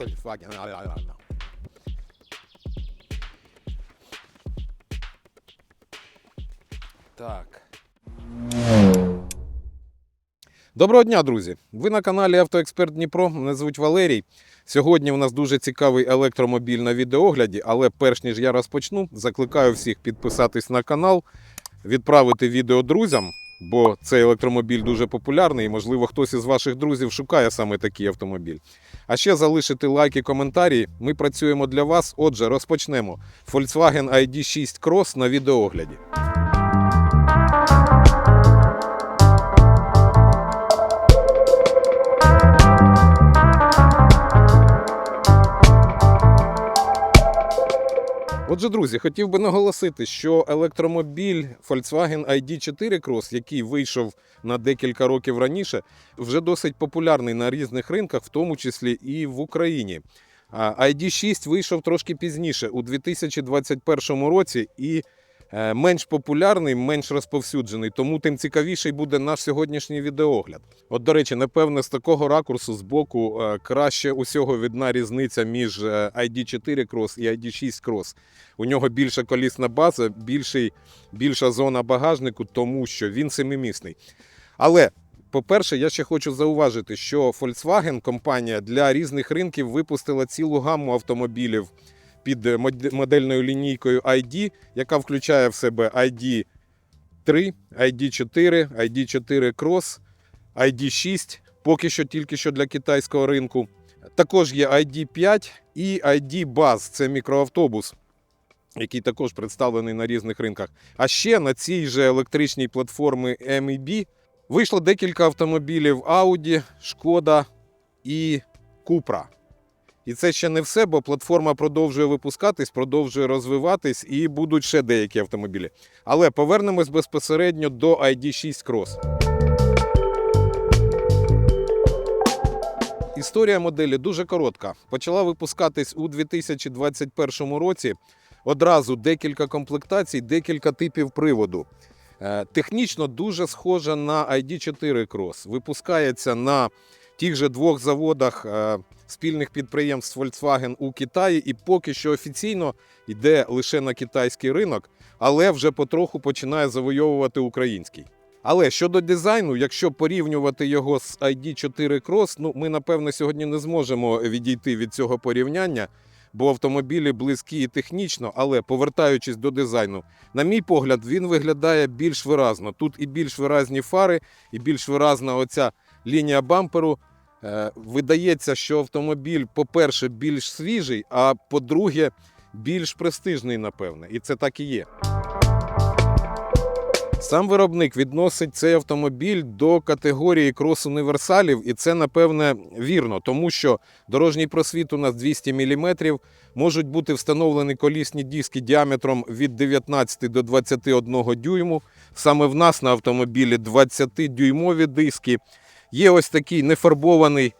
Volkswagen. Так. Доброго дня, друзі! Ви на каналі Автоексперт Дніпро. Мене звуть Валерій. Сьогодні у нас дуже цікавий електромобіль на відеогляді, але перш ніж я розпочну, закликаю всіх підписатись на канал, відправити відео друзям, бо цей електромобіль дуже популярний і, можливо, хтось із ваших друзів шукає саме такий автомобіль. А ще залишити лайки, коментарі. Ми працюємо для вас. Отже, розпочнемо. Volkswagen ID6 Cross на відеогляді. Отже, друзі, хотів би наголосити, що електромобіль Volkswagen ID4 Cross, який вийшов на декілька років раніше, вже досить популярний на різних ринках, в тому числі і в Україні. А ID6 вийшов трошки пізніше, у 2021 році, і менш популярний, менш розповсюджений, тому тим цікавіший буде наш сьогоднішній відеогляд. От, до речі, напевне, з такого ракурсу з боку е, краще усього видна різниця між е, ID4 Cross і ID6 Cross. У нього більша колісна база, більший, більша зона багажнику, тому що він семимісний. Але, по-перше, я ще хочу зауважити, що Volkswagen компанія для різних ринків випустила цілу гамму автомобілів під е, модельною лінійкою ID, яка включає в себе ID 3, ID 4, ID 4 Cross, ID 6, поки що тільки що для китайського ринку. Також є ID 5 і ID Buzz, це мікроавтобус який також представлений на різних ринках. А ще на цій же електричній платформі MEB вийшло декілька автомобілів Audi, Шкода і Cupra. І це ще не все, бо платформа продовжує випускатись, продовжує розвиватись і будуть ще деякі автомобілі. Але повернемось безпосередньо до ID6 Cross. Історія моделі дуже коротка. Почала випускатись у 2021 році. Одразу декілька комплектацій, декілька типів приводу. Е, Технічно дуже схожа на ID4 Cross. Випускається на тих же двох заводах е, спільних підприємств Volkswagen у Китаї, і поки що офіційно йде лише на китайський ринок, але вже потроху починає завойовувати український. Але щодо дизайну, якщо порівнювати його з ID4 Cross, ну ми напевно сьогодні не зможемо відійти від цього порівняння, бо автомобілі близькі і технічно, але повертаючись до дизайну, на мій погляд, він виглядає більш виразно. Тут і більш виразні фари, і більш виразна оця лінія бамперу. Е, Видається, що автомобіль, по-перше, більш свіжий, а по-друге, більш престижний, напевне. І це так і є. Сам виробник відносить цей автомобіль до категорії крос-універсалів, і це, напевне, вірно, тому що дорожній просвіт у нас 200 мм, можуть бути встановлені колісні диски діаметром від 19 до 21 дюйму. Саме в нас на автомобілі 20-дюймові диски. Є ось такий нефарбований,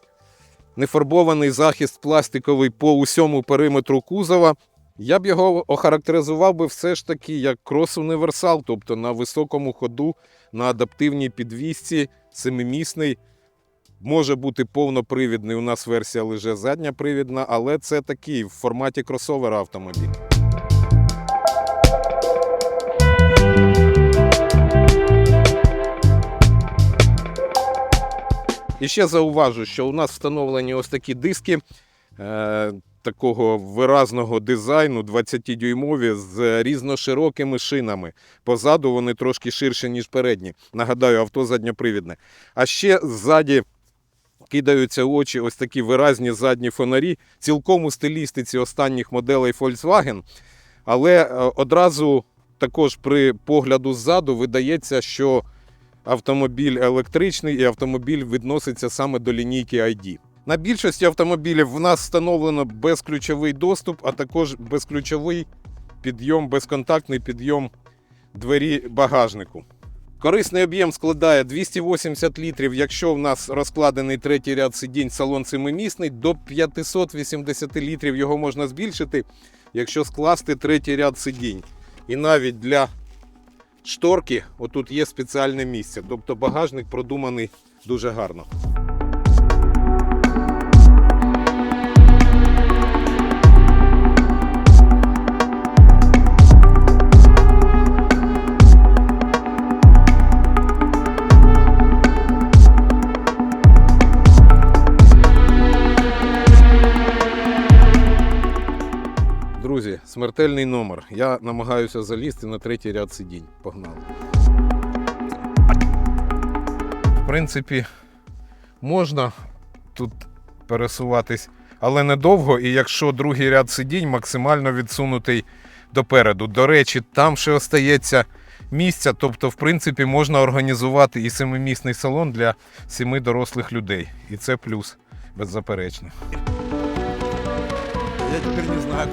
нефарбований захист пластиковий по усьому периметру кузова. Я б його охарактеризував би все ж таки як крос-універсал, тобто на високому ходу, на адаптивній підвісці, семимісний. Може бути повнопривідний. У нас версія лише задньопривідна, але це такий в форматі кросовера автомобіль. І ще зауважу, що у нас встановлені ось такі диски е, такого виразного дизайну 20-дюймові з різноширокими шинами. Позаду вони трошки ширші, ніж передні. Нагадаю, авто задньопривідне. А ще ззаді кидаються в очі ось такі виразні задні фонарі, цілком у стилістиці останніх моделей Volkswagen. Але е, одразу також при погляду ззаду видається, що автомобіль електричний і автомобіль відноситься саме до лінійки ID. На більшості автомобілів в нас встановлено безключовий доступ, а також безключовий підйом, безконтактний підйом двері багажнику. Корисний об'єм складає 280 літрів, якщо в нас розкладений третій ряд сидінь салон семимісний, до 580 літрів його можна збільшити, якщо скласти третій ряд сидінь. І навіть для шторки отут є спеціальне місце, тобто багажник продуманий дуже гарно. Смертельний номер. Я намагаюся залізти на третій ряд сидінь. Погнали. В принципі, можна тут пересуватись, але недовго. І якщо другий ряд сидінь максимально відсунутий допереду. До речі, там ще остається місця, тобто, в принципі, можна організувати і семимісний салон для семи дорослих людей. І це плюс, беззаперечно. Я тепер не знаю.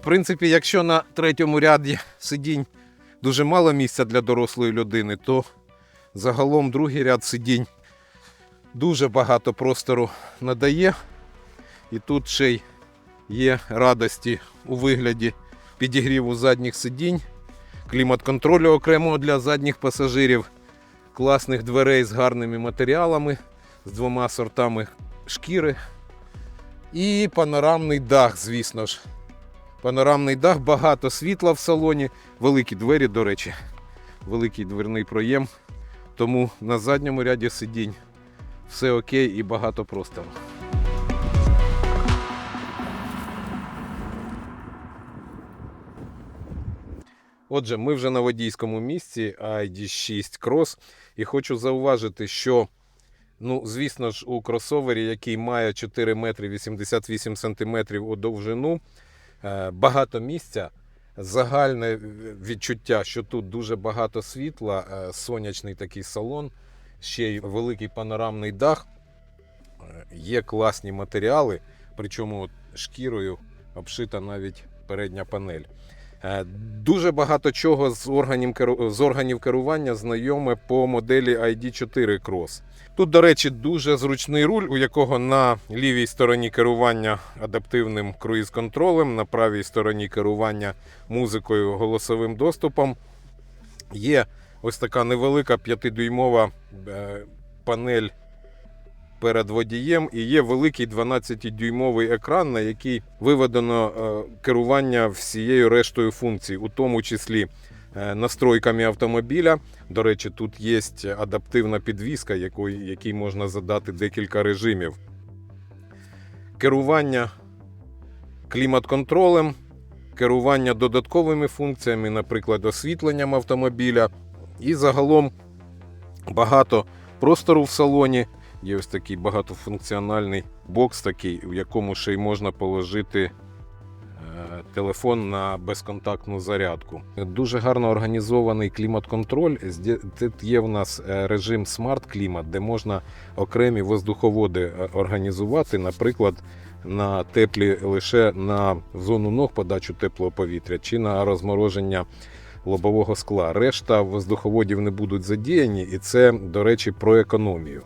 В принципі, якщо на третьому ряді сидінь дуже мало місця для дорослої людини, то загалом другий ряд сидінь дуже багато простору надає. І тут ще й є радості у вигляді підігріву задніх сидінь, клімат-контролю окремого для задніх пасажирів, класних дверей з гарними матеріалами, з двома сортами шкіри. І панорамний дах, звісно ж. Панорамний дах, багато світла в салоні, великі двері, до речі, великий дверний проєм. Тому на задньому ряді сидінь все окей і багато простору. Отже, ми вже на водійському місці ID6 Cross. І хочу зауважити, що, ну, звісно ж, у кросовері, який має 4 метри 88 сантиметрів у довжину, багато місця. Загальне відчуття, що тут дуже багато світла, е, сонячний такий салон, ще й великий панорамний дах. Е, Є класні матеріали, причому шкірою обшита навіть передня панель. Е, Дуже багато чого з органів, з органів керування знайоме по моделі ID4 Cross. Тут, до речі, дуже зручний руль, у якого на лівій стороні керування адаптивним круїз-контролем, на правій стороні керування музикою, голосовим доступом. Є ось така невелика 5-дюймова е, панель перед водієм і є великий 12-дюймовий екран, на який виведено е, керування всією рештою функцій, у тому числі е, настройками автомобіля. До речі, тут є адаптивна підвіска, якій можна задати декілька режимів. Керування клімат-контролем, керування додатковими функціями, наприклад, освітленням автомобіля. І загалом багато простору в салоні. Є ось такий багатофункціональний бокс, такий, у якому ще й можна положити е, телефон на безконтактну зарядку. Дуже гарно організований клімат-контроль. Тут є в нас е, режим Climate, де можна окремі воздуховоди е, організувати, наприклад, на теплі лише на зону ног подачу теплого повітря чи на розмороження лобового скла. Решта воздуховодів не будуть задіяні, і це, до речі, про економію.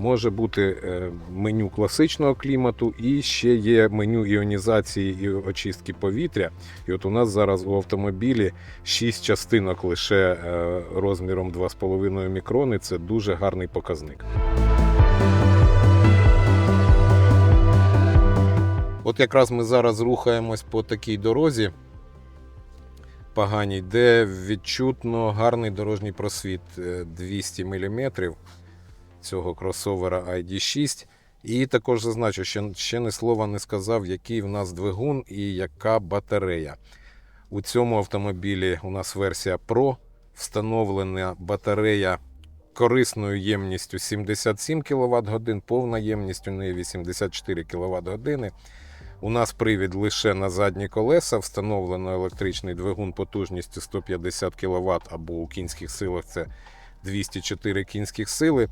Може бути е, меню класичного клімату, і ще є меню іонізації і очистки повітря. І от у нас зараз у автомобілі 6 частинок лише е, розміром 2,5 мікрони. Це дуже гарний показник. От якраз ми зараз рухаємось по такій дорозі поганій, де відчутно гарний дорожній просвіт е, 200 мм цього кросовера ID6. І також зазначу, що ще не слова не сказав, який в нас двигун і яка батарея. У цьому автомобілі у нас версія Pro, встановлена батарея корисною ємністю 77 кВт годин, повна ємність у неї 84 кВт години. У нас привід лише на задні колеса, встановлено електричний двигун потужністю 150 кВт або у кінських силах це 204 кінських сили.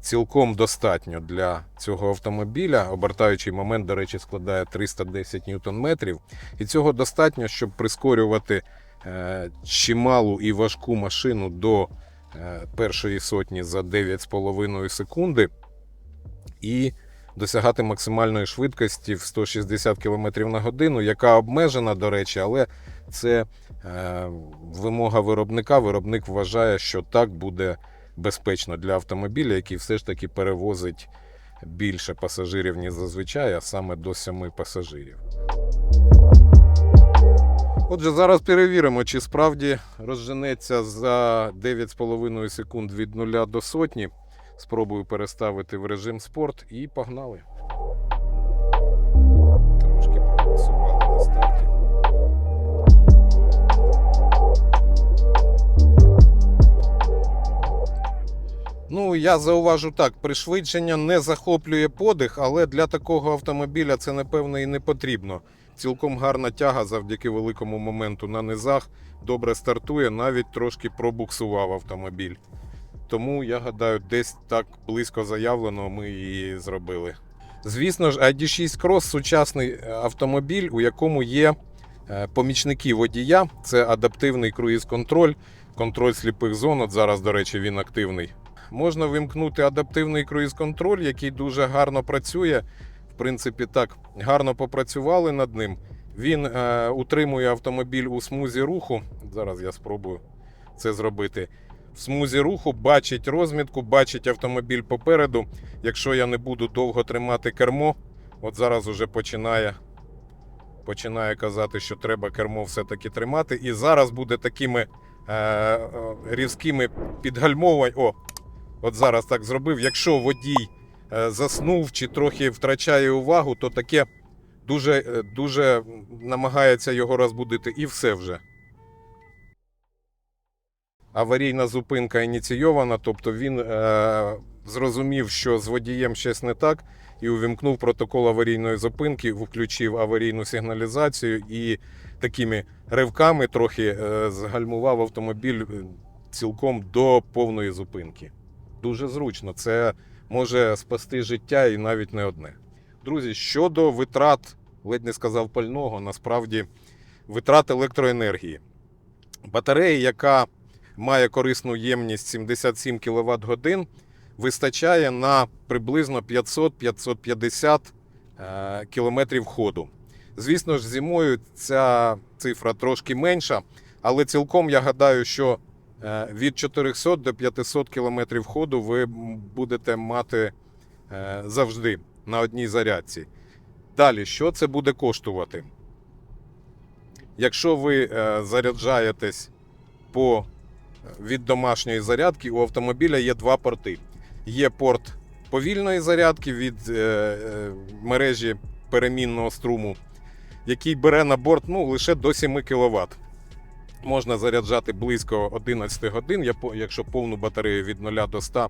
Цілком достатньо для цього автомобіля. Обертаючий момент, до речі, складає 310 ньютон-метрів. І цього достатньо, щоб прискорювати е, чималу і важку машину до е, першої сотні за 9,5 секунди. І досягати максимальної швидкості в 160 км на годину, яка обмежена, до речі, але це е, вимога виробника. Виробник вважає, що так буде безпечно для автомобіля, який все ж таки перевозить більше пасажирів, ніж зазвичай, а саме до 7 пасажирів. Отже, зараз перевіримо, чи справді розженеться за 9,5 секунд від 0 до сотні. Спробую переставити в режим спорт і погнали. Ну, я зауважу так: пришвидшення не захоплює подих, але для такого автомобіля це, напевно, і не потрібно. Цілком гарна тяга завдяки великому моменту на низах. Добре стартує, навіть трошки пробуксував автомобіль. Тому я гадаю, десь так близько заявленого ми і зробили. Звісно ж, ID6 Cross сучасний е, автомобіль, у якому є е, помічники водія. Це адаптивний круїз-контроль, контроль сліпих зон. От зараз, до речі, він активний. Можна вимкнути адаптивний круїз-контроль, який дуже гарно працює. В принципі, так гарно попрацювали над ним. Він е, утримує автомобіль у смузі руху. Зараз я спробую це зробити. В смузі руху бачить розмітку, бачить автомобіль попереду. Якщо я не буду довго тримати кермо, от зараз уже починає, починає казати, що треба кермо все-таки тримати. І зараз буде такими е, е, різкими підгальмовувань. О, от зараз так зробив. Якщо водій е, заснув чи трохи втрачає увагу, то таке дуже, е, дуже намагається його розбудити, і все вже. Аварійна зупинка ініційована, тобто він е, зрозумів, що з водієм щось не так, і увімкнув протокол аварійної зупинки, включив аварійну сигналізацію і такими ривками трохи е, згальмував автомобіль е, цілком до повної зупинки. Дуже зручно. Це може спасти життя і навіть не одне. Друзі, щодо витрат, ледь не сказав пального, насправді витрат електроенергії. Батарея, яка має корисну ємність 77 кВт годин, вистачає на приблизно 500-550 е, км ходу. Звісно ж, зимою ця цифра трошки менша, але цілком я гадаю, що від 400 до 500 км ходу ви будете мати е, завжди на одній зарядці. Далі, що це буде коштувати? Якщо ви е, заряджаєтесь по від домашньої зарядки, у автомобіля є два порти. Є порт повільної зарядки від е, е, мережі перемінного струму, який бере на борт ну, лише до 7 кВт. Можна заряджати близько 11 годин, якщо повну батарею від 0 до 100.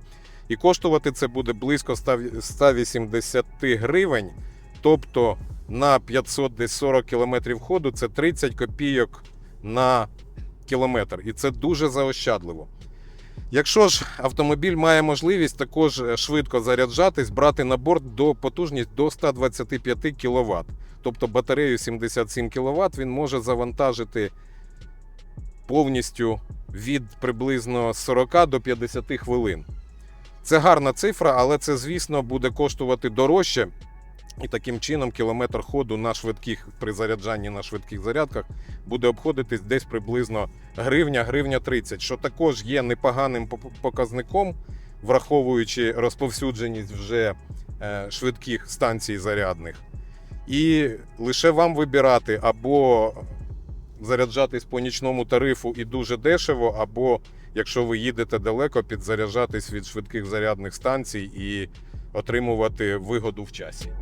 І коштувати це буде близько 180 гривень. Тобто на 540 км ходу це 30 копійок на кілометр. І це дуже заощадливо. Якщо ж автомобіль має можливість також е, швидко заряджатись, брати на борт до потужність до 125 кВт. Тобто батарею 77 кВт він може завантажити повністю від приблизно 40 до 50 хвилин. Це гарна цифра, але це, звісно, буде коштувати дорожче. І таким чином кілометр ходу на швидких при заряджанні на швидких зарядках буде обходитись десь приблизно гривня, гривня 30, що також є непоганим показником, враховуючи розповсюдженість вже е, швидких станцій зарядних. І лише вам вибирати або заряджатись по нічному тарифу і дуже дешево, або якщо ви їдете далеко, підзаряджатись від швидких зарядних станцій і отримувати вигоду в часі.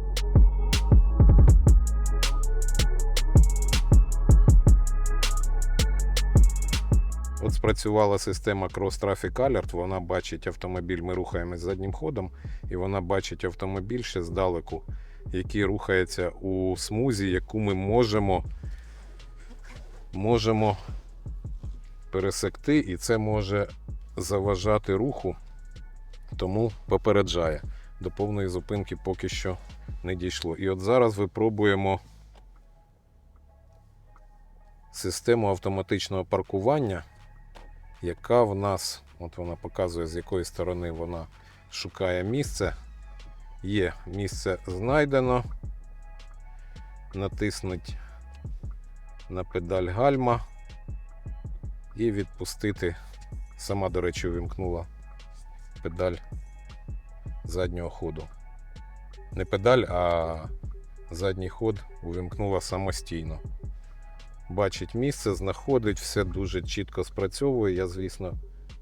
От спрацювала система Cross Traffic Alert, вона бачить автомобіль, ми рухаємось заднім ходом, і вона бачить автомобіль ще здалеку, який рухається у смузі, яку ми можемо, можемо пересекти, і це може заважати руху, тому попереджає. До повної зупинки поки що не дійшло. І от зараз випробуємо систему автоматичного паркування яка в нас, от вона показує, з якої сторони вона шукає місце. Є місце знайдено. Натиснуть на педаль гальма і відпустити. Сама, до речі, увімкнула педаль заднього ходу. Не педаль, а задній ход увімкнула самостійно бачить місце, знаходить, все дуже чітко спрацьовує. Я, звісно,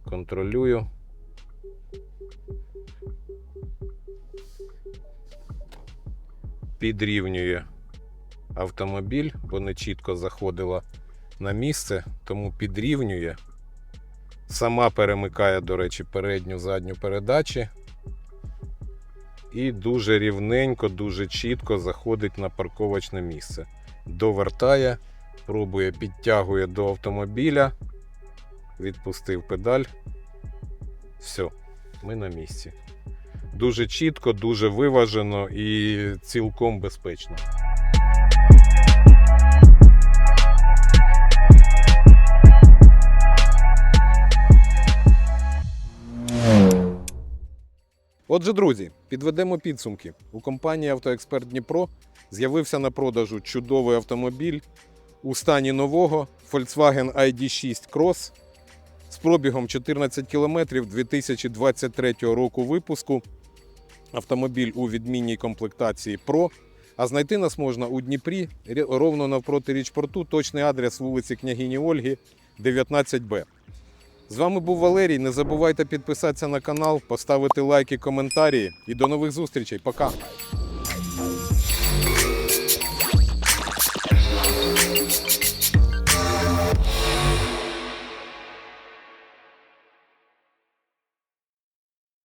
контролюю. Підрівнює автомобіль, бо не чітко заходила на місце, тому підрівнює Сама перемикає, до речі, передню задню передачі. І дуже рівненько, дуже чітко заходить на парковочне місце. Довертає, пробує, підтягує до автомобіля. Відпустив педаль. Все, ми на місці. Дуже чітко, дуже виважено і цілком безпечно. Отже, друзі, підведемо підсумки. У компанії Автоексперт Дніпро з'явився на продажу чудовий автомобіль у стані нового Volkswagen ID6 Cross з пробігом 14 км 2023 року випуску. Автомобіль у відмінній комплектації Pro. А знайти нас можна у Дніпрі, ровно навпроти річпорту. Точний адрес вулиці Княгині Ольги, 19Б. З вами був Валерій. Не забувайте підписатися на канал, поставити лайки, коментарі і до нових зустрічей. Пока!